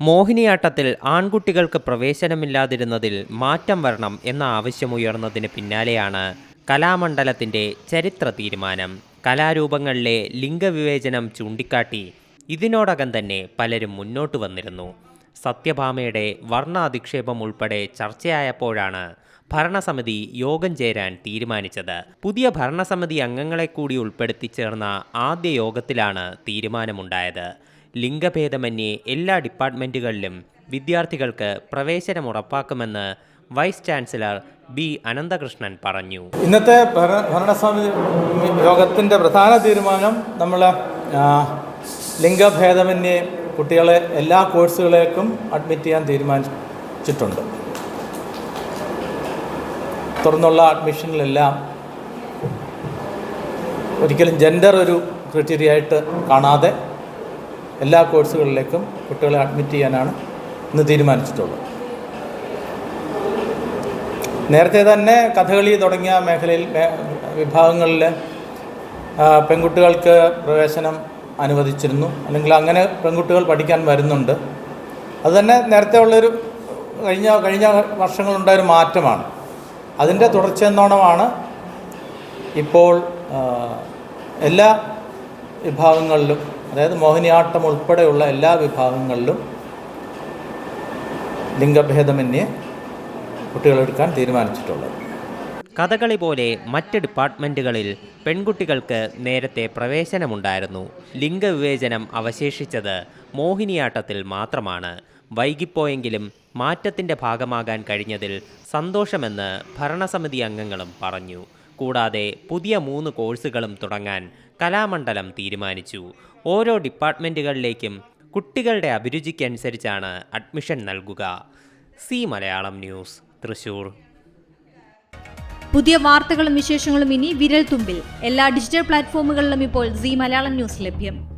മോഹിനിയാട്ടത്തിൽ ആൺകുട്ടികൾക്ക് പ്രവേശനമില്ലാതിരുന്നതിൽ മാറ്റം വരണം എന്ന ആവശ്യമുയർന്നതിന് പിന്നാലെയാണ് കലാമണ്ഡലത്തിന്റെ ചരിത്ര തീരുമാനം. കലാരൂപങ്ങളിലെ ലിംഗവിവേചനം ചൂണ്ടിക്കാട്ടി ഇതിനോടകം തന്നെ പലരും മുന്നോട്ട് വന്നിരുന്നു. സത്യഭാമയുടെ വർണാധിക്ഷേപം ഉൾപ്പെടെ ചർച്ചയായപ്പോഴാണ് ഭരണസമിതി യോഗം ചേരാൻ തീരുമാനിച്ചത്. പുതിയ ഭരണസമിതി അംഗങ്ങളെ കൂടി ഉൾപ്പെടുത്തി ചേർന്ന ആദ്യ യോഗത്തിലാണ് തീരുമാനമുണ്ടായത്. ലിംഗഭേദമന്യേ എല്ലാ ഡിപ്പാർട്ട്മെന്റുകളിലും വിദ്യാർത്ഥികൾക്ക് പ്രവേശനം ഉറപ്പാക്കുമെന്ന് വൈസ് ചാൻസലർ ബി അനന്തകൃഷ്ണൻ പറഞ്ഞു. ഇന്നത്തെ ഭര- ഭരണസമിതി യോഗത്തിന്റെ പ്രധാന തീരുമാനം നമ്മൾ ലിംഗഭേദമന്യേ കുട്ടികളെ എല്ലാ കോഴ്സുകളേക്കും അഡ്മിറ്റ് ചെയ്യാൻ തീരുമാനിച്ചിട്ടുണ്ട്. തുടർന്നുള്ള അഡ്മിഷനിലെല്ലാം ഒരിക്കലും ജെൻഡർ ഒരു ക്രിറ്റീരിയ ആയിട്ട് കാണാതെ എല്ലാ കോഴ്സുകളിലേക്കും കുട്ടികളെ അഡ്മിറ്റ് ചെയ്യാനാണ് ഇന്ന് തീരുമാനിച്ചിട്ടുള്ളത്. നേരത്തെ തന്നെ കഥകളി തുടങ്ങിയ മേഖലയിൽ വിഭാഗങ്ങളിൽ പെൺകുട്ടികൾക്ക് പ്രവേശനം അനുവദിച്ചിരുന്നു. അല്ലെങ്കിൽ അങ്ങനെ പെൺകുട്ടികൾ പഠിക്കാൻ വരുന്നുണ്ട്. അതുതന്നെ നേരത്തെ ഉള്ളൊരു കഴിഞ്ഞ കഴിഞ്ഞ വർഷങ്ങളുണ്ടായൊരു മാറ്റമാണ്. അതിന്റെ തുടർച്ചയെന്നോണമാണ് ഇപ്പോൾ എല്ലാ വിഭാഗങ്ങളിലും അതായത് മോഹിനിയാട്ടം ഉൾപ്പെടെയുള്ള എല്ലാ വിഭാഗങ്ങളിലും ലിംഗഭേദമന്യേ കുട്ടികളെടുക്കാൻ തീരുമാനിച്ചിട്ടുള്ളത്. കഥകളി പോലെ മറ്റ് ഡിപ്പാർട്ട്മെന്റുകളിൽ പെൺകുട്ടികൾക്ക് നേരത്തെ പ്രവേശനമുണ്ടായിരുന്നു. ലിംഗവിവേചനം അവശേഷിച്ചത് മോഹിനിയാട്ടത്തിൽ മാത്രമാണ്. വൈകിപ്പോയെങ്കിലും മാറ്റത്തിന്റെ ഭാഗമാകാൻ കഴിഞ്ഞതിൽ സന്തോഷമെന്ന് ഭരണസമിതി അംഗങ്ങളും പറഞ്ഞു. കൂടാതെ പുതിയ മൂന്ന് കോഴ്സുകളും തുടങ്ങാൻ കലാമണ്ഡലം തീരുമാനിച്ചു. ഓരോ ഡിപ്പാർട്ട്മെന്റുകളിലേക്കും കുട്ടികളുടെ അഭിരുചിക്കനുസരിച്ചാണ് അഡ്മിഷൻ നൽകുക. C Malayalam news Thrissur. പുതിയ വാർത്തകളും വിശേഷങ്ങളും ഇനി വിരൽ തുമ്പിൽ എല്ലാ ഡിജിറ്റൽ പ്ലാറ്റ്ഫോമുകളിലും ഇപ്പോൾ സി മലയാളം ന്യൂസ് ലഭ്യം.